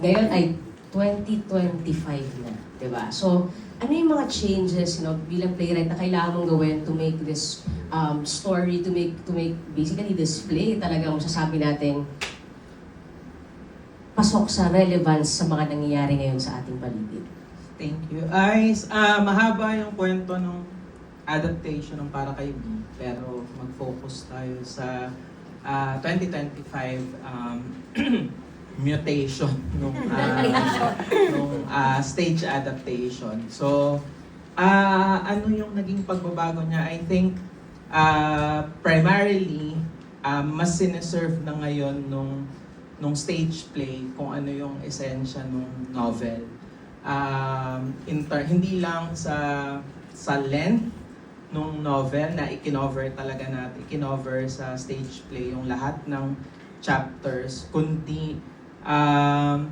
ngayon ay 2025 na, di ba? So, ano yung mga changes, you know, bilang playwright na kailangan mong gawin to make this um, story, to make, to make basically this play talaga masasabi natin pasok sa relevance sa mga nangyayari ngayon sa ating paligid. Thank you. Ay, ah mahaba yung kwento ng adaptation ng Para Kay B, pero mag-focus tayo sa ah, 2025 um, mutation nung, ah, nung ah, stage adaptation. So, ah ano yung naging pagbabago niya? I think ah, primarily ah, mas sineserve na ngayon nung nung stage play kung ano yung esensya nung novel um, inter, hindi lang sa sa length nung novel na ikinover talaga natin, ikinover sa stage play yung lahat ng chapters, kundi um,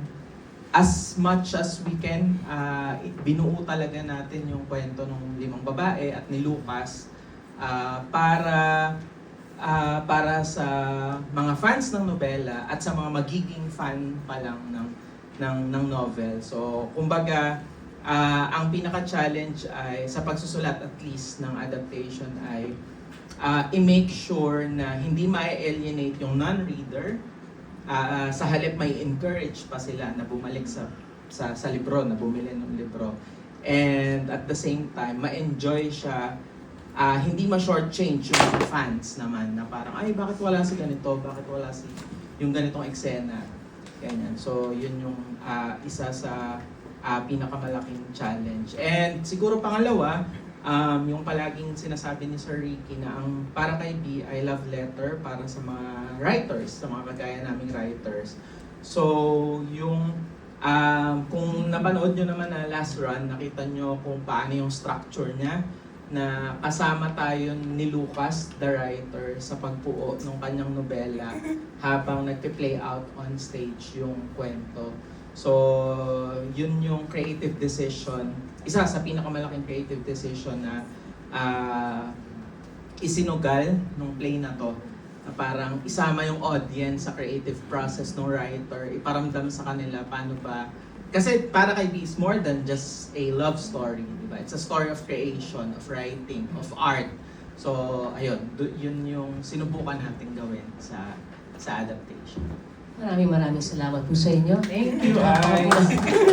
as much as we can, uh, binuo talaga natin yung kwento ng limang babae at ni Lucas uh, para ah, para sa mga fans ng nobela at sa mga magiging fan pa lang ng ng ng novel. So, kumbaga, ah, ang pinaka-challenge ay sa pagsusulat at least ng adaptation ay ah, i-make sure na hindi ma-alienate yung non-reader. Ah, sa halip may encourage pa sila na bumalik sa sa, sa libro, na bumili ng libro. And at the same time, ma-enjoy siya ah hindi ma-shortchange yung mga fans naman na parang, ay, bakit wala si ganito? Bakit wala si yung ganitong eksena? Ganyan. So, yun yung ah, isa sa ah, pinakamalaking challenge. And siguro pangalawa, um, yung palaging sinasabi ni Sir Ricky na ang para kay B ay love letter para sa mga writers, sa mga kagaya naming writers. So, yung um, kung napanood nyo naman na last run, nakita nyo kung paano yung structure niya na kasama tayo ni Lucas, the writer, sa pagbuo ng kanyang nobela habang nagpe-play out on stage yung kwento. So, yun yung creative decision. Isa sa pinakamalaking creative decision na ah, isinugal nung play na to na parang isama yung audience sa creative process ng writer, iparamdam sa kanila paano ba kasi para kay B is more than just a love story, di ba? It's a story of creation, of writing, of art. So, ayun, yun yung sinubukan natin gawin sa sa adaptation. Maraming maraming salamat po sa inyo. Thank you, Ice.